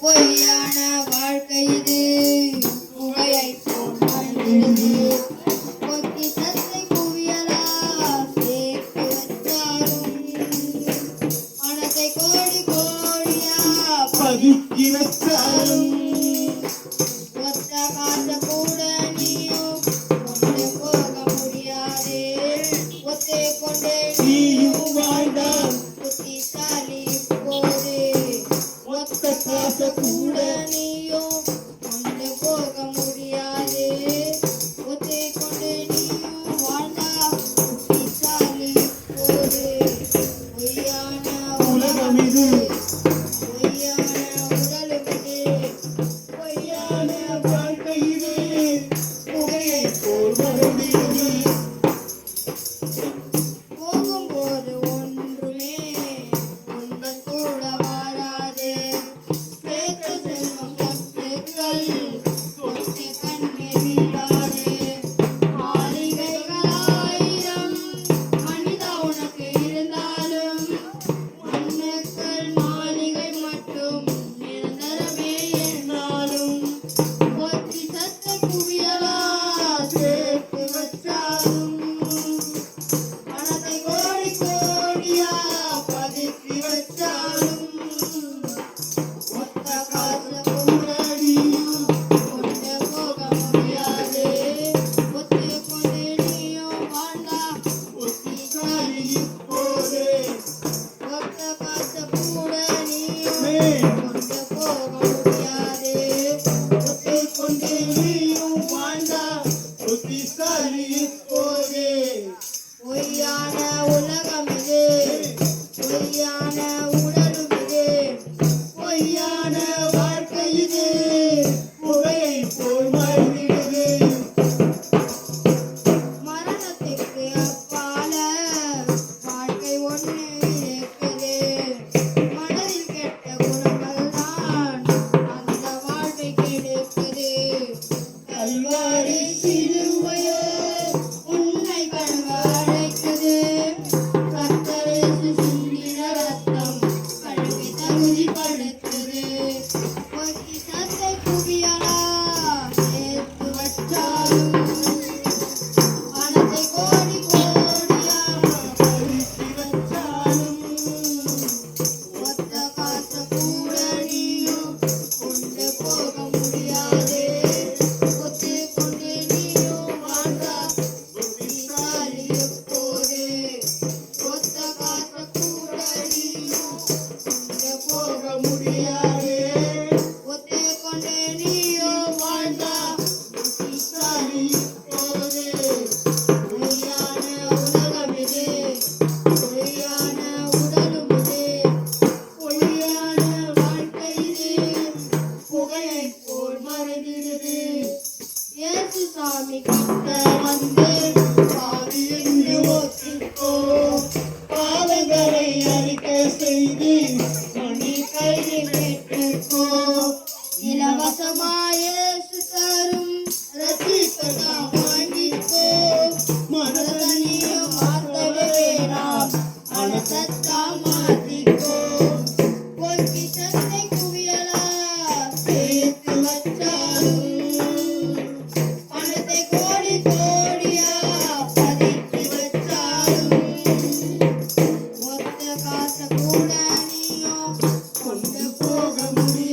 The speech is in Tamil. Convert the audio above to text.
பொய்யான வாழ்க்கை இது புகையை போன்று பொக்கிசத்தை குவியலா சேர்த்து வச்சாலும் மனத்தை கோடி கோடியா பதுக்கி por buen. சலி போது பொய்யான உலகம் இது. பொய்யான உடலும் இது. பொய்யான போல் மறைகிறது. ஏசு சாமி கிட்ட வந்து fogo no